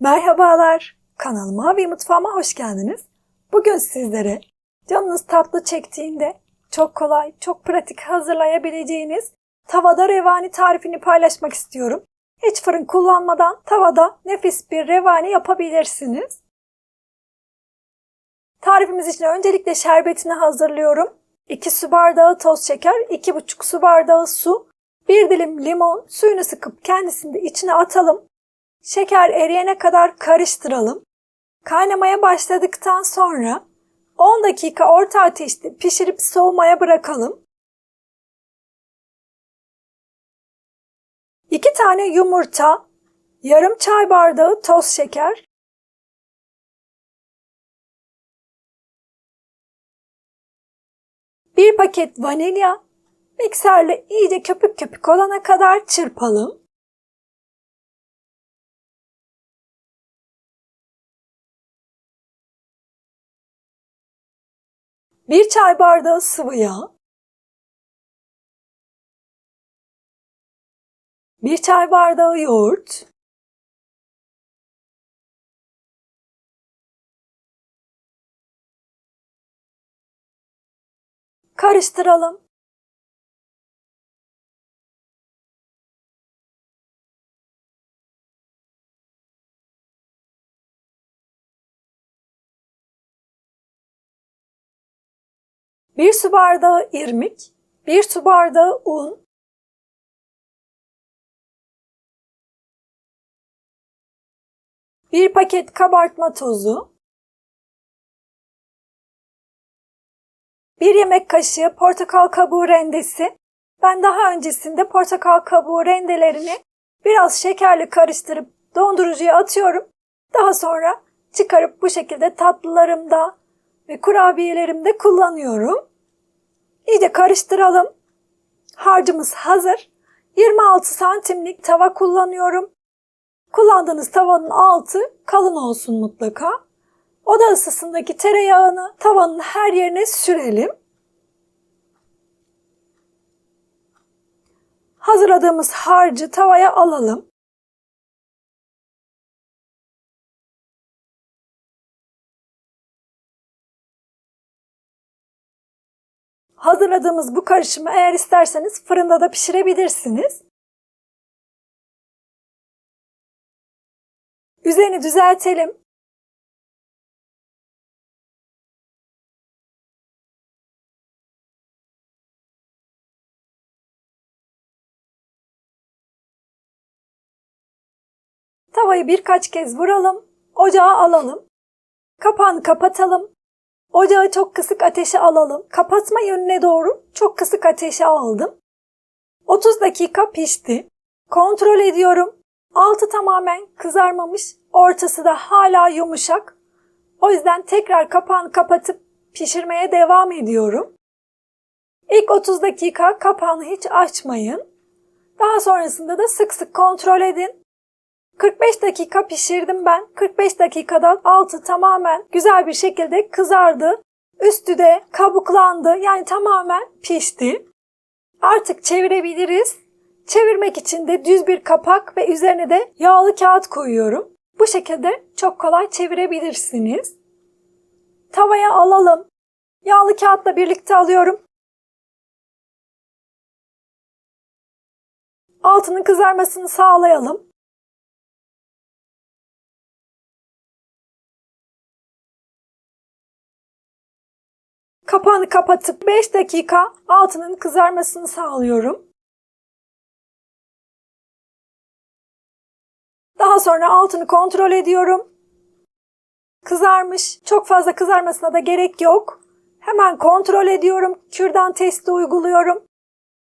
Merhabalar, kanalıma ve mutfağıma hoş geldiniz. Bugün sizlere canınız tatlı çektiğinde çok kolay, çok pratik hazırlayabileceğiniz tavada revani tarifini paylaşmak istiyorum. Hiç fırın kullanmadan tavada nefis bir revani yapabilirsiniz. Tarifimiz için öncelikle şerbetini hazırlıyorum. 2 su bardağı toz şeker, 2,5 su bardağı su, 1 dilim limon, suyunu sıkıp kendisini de içine atalım. Şeker eriyene kadar karıştıralım. Kaynamaya başladıktan sonra 10 dakika orta ateşte pişirip soğumaya bırakalım. 2 tane yumurta, yarım çay bardağı toz şeker, bir paket vanilya, mikserle iyice köpük köpük olana kadar çırpalım. Bir çay bardağı sıvı yağ, bir çay bardağı yoğurt, karıştıralım. Bir su bardağı irmik, bir su bardağı un, bir paket kabartma tozu, bir yemek kaşığı portakal kabuğu rendesi. Ben daha öncesinde portakal kabuğu rendelerini biraz şekerli karıştırıp dondurucuya atıyorum. Daha sonra çıkarıp bu şekilde tatlılarımda ve kurabiyelerimde kullanıyorum. İyice karıştıralım. Harcımız hazır. 26 santimlik tava kullanıyorum. Kullandığınız tavanın altı kalın olsun mutlaka. Oda ısısındaki tereyağını tavanın her yerine sürelim. Hazırladığımız harcı tavaya alalım. Hazırladığımız bu karışımı eğer isterseniz fırında da pişirebilirsiniz. Üzerini düzeltelim. Tavayı birkaç kez vuralım. Ocağa alalım. Kapağını kapatalım. Ocağı çok kısık ateşe alalım. Kapatma yönüne doğru çok kısık ateşe aldım. 30 dakika pişti. Kontrol ediyorum. Altı tamamen kızarmamış, ortası da hala yumuşak. O yüzden tekrar kapağını kapatıp pişirmeye devam ediyorum. İlk 30 dakika kapağını hiç açmayın. Daha sonrasında da sık sık kontrol edin. 45 dakika pişirdim ben. 45 dakikada altı tamamen güzel bir şekilde kızardı. Üstü de kabuklandı. Yani tamamen pişti. Artık çevirebiliriz. Çevirmek için de düz bir kapak ve üzerine de yağlı kağıt koyuyorum. Bu şekilde çok kolay çevirebilirsiniz. Tavaya alalım. Yağlı kağıtla birlikte alıyorum. Altının kızarmasını sağlayalım. Kapağını kapatıp 5 dakika altının kızarmasını sağlıyorum. Daha sonra altını kontrol ediyorum. Kızarmış. Çok fazla kızarmasına da gerek yok. Hemen kontrol ediyorum. Kürdan testi uyguluyorum.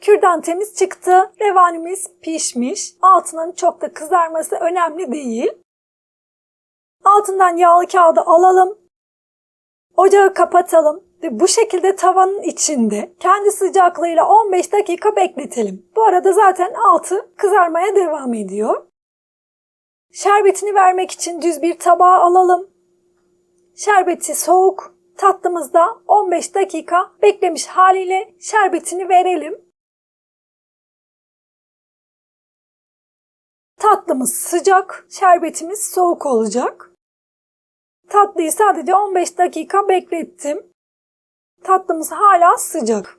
Kürdan temiz çıktı. Revanimiz pişmiş. Altının çok da kızarması önemli değil. Altından yağlı kağıdı alalım. Ocağı kapatalım bu şekilde tavanın içinde kendi sıcaklığıyla 15 dakika bekletelim. Bu arada zaten altı kızarmaya devam ediyor. Şerbetini vermek için düz bir tabağa alalım. Şerbeti soğuk, tatlımızda 15 dakika beklemiş haliyle şerbetini verelim. Tatlımız sıcak, şerbetimiz soğuk olacak. Tatlıyı sadece 15 dakika beklettim. Tatlımız hala sıcak.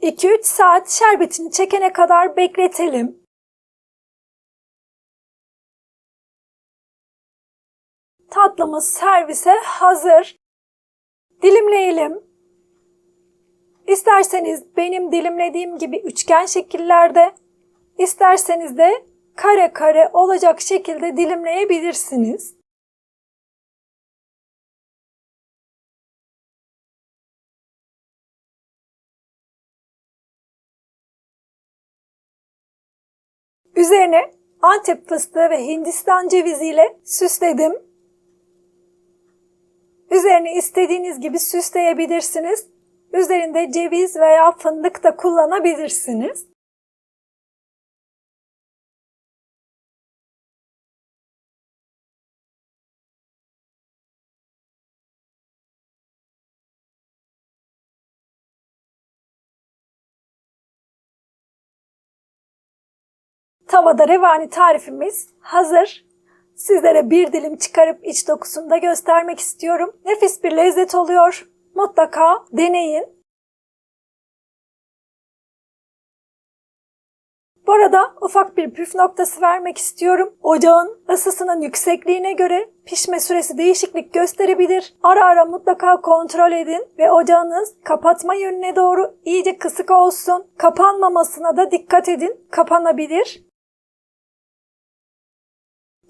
İki üç saat şerbetini çekene kadar bekletelim. Tatlımız servise hazır. Dilimleyelim. İsterseniz benim dilimlediğim gibi üçgen şekillerde, isterseniz de kare kare olacak şekilde dilimleyebilirsiniz. Üzerine Antep fıstığı ve Hindistan ceviziyle süsledim. Üzerine istediğiniz gibi süsleyebilirsiniz. Üzerinde ceviz veya fındık da kullanabilirsiniz. Tavada revani tarifimiz hazır. Sizlere bir dilim çıkarıp iç dokusunu da göstermek istiyorum. Nefis bir lezzet oluyor. Mutlaka deneyin. Bu arada ufak bir püf noktası vermek istiyorum. Ocağın ısısının yüksekliğine göre pişme süresi değişiklik gösterebilir. Ara ara mutlaka kontrol edin ve ocağınız kapatma yönüne doğru iyice kısık olsun. Kapanmamasına da dikkat edin. Kapanabilir.